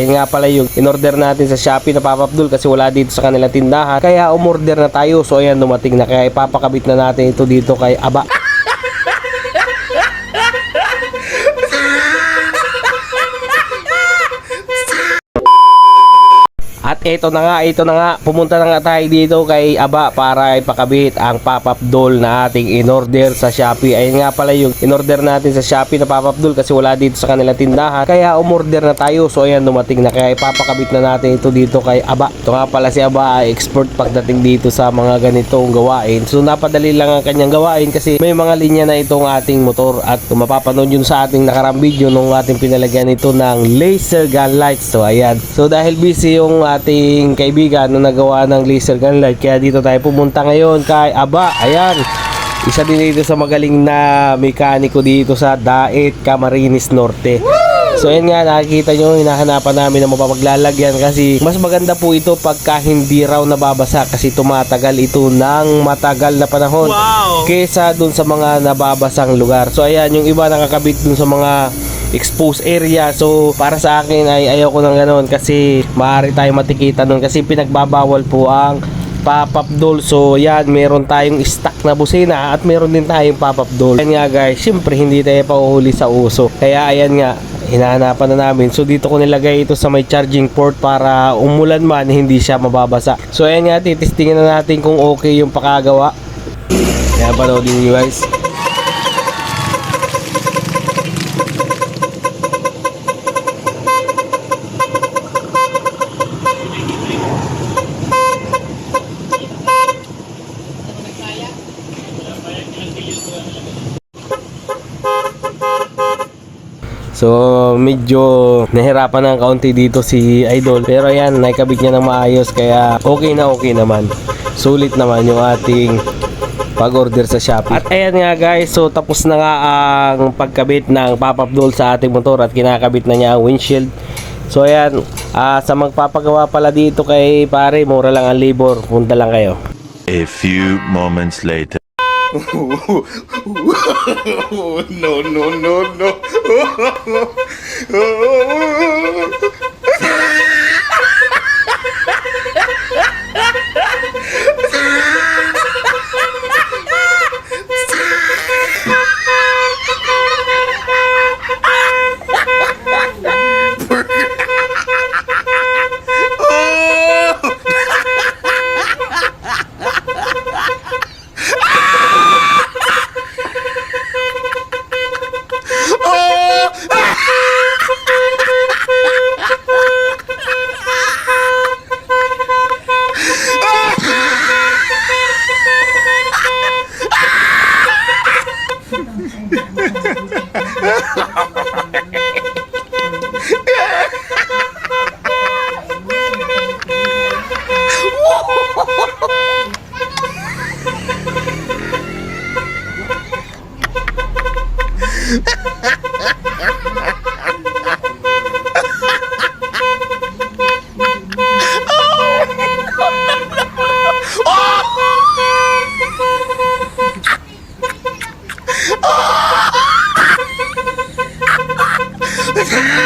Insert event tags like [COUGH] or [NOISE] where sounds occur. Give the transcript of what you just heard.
Yan nga pala yung in-order natin sa Shopee na Papa Abdul kasi wala dito sa kanilang tindahan. Kaya umorder na tayo. So ayan, dumating na. Kaya ipapakabit na natin ito dito kay Aba. At ito na nga, ito na nga, pumunta na nga tayo dito kay Aba para ipakabit ang pop-up doll na ating in-order sa Shopee. Ayun nga pala yung in-order natin sa Shopee na pop-up doll kasi wala dito sa kanilang tindahan. Kaya umorder na tayo. So ayan, dumating na. Kaya ipapakabit na natin ito dito kay Aba. Ito nga pala si Aba ay expert pagdating dito sa mga ganitong gawain. So napadali lang ang kanyang gawain kasi may mga linya na itong ating motor. At kung mapapanood yun sa ating nakarang video nung ating pinalagyan ito ng laser gun lights. So ayan. So dahil busy yung ating kaibigan na nagawa ng laser gun light kaya dito tayo pumunta ngayon kay Aba. Ayan. Isa din dito sa magaling na mekaniko dito sa Daet Camarines Norte. So ayan nga nakikita nyo hinahanapan namin ng mapapaglalagyan kasi mas maganda po ito pagka hindi raw nababasa kasi tumatagal ito ng matagal na panahon kesa dun sa mga nababasang lugar. So ayan yung iba nakakabit dun sa mga exposed area. So para sa akin ay ayaw ko ng ganoon kasi maaari tayong matikita nun kasi pinagbabawal po ang pop-up doll. So yan, meron tayong stock na busina at meron din tayong pop-up doll. Yan nga guys, syempre hindi tayo pauhuli sa uso. Kaya ayan nga, hinahanapan na namin. So dito ko nilagay ito sa may charging port para umulan man hindi siya mababasa. So ayan nga, titistingin na natin kung okay yung pakagawa. Kaya panoodin nyo guys. So medyo nahirapan ng kaunti dito si Idol pero ayan naikabit niya ng maayos kaya okay na okay naman. Sulit naman yung ating pag-order sa Shopee. At ayan nga guys, so tapos na nga ang pagkabit ng pop-up doll sa ating motor at kinakabit na niya ang windshield. So ayan, ah, sa magpapagawa pala dito kay pare, mura lang ang labor. Punta lang kayo. A few moments later. No, no, no, no. [LAUGHS] Ha ha ha ha!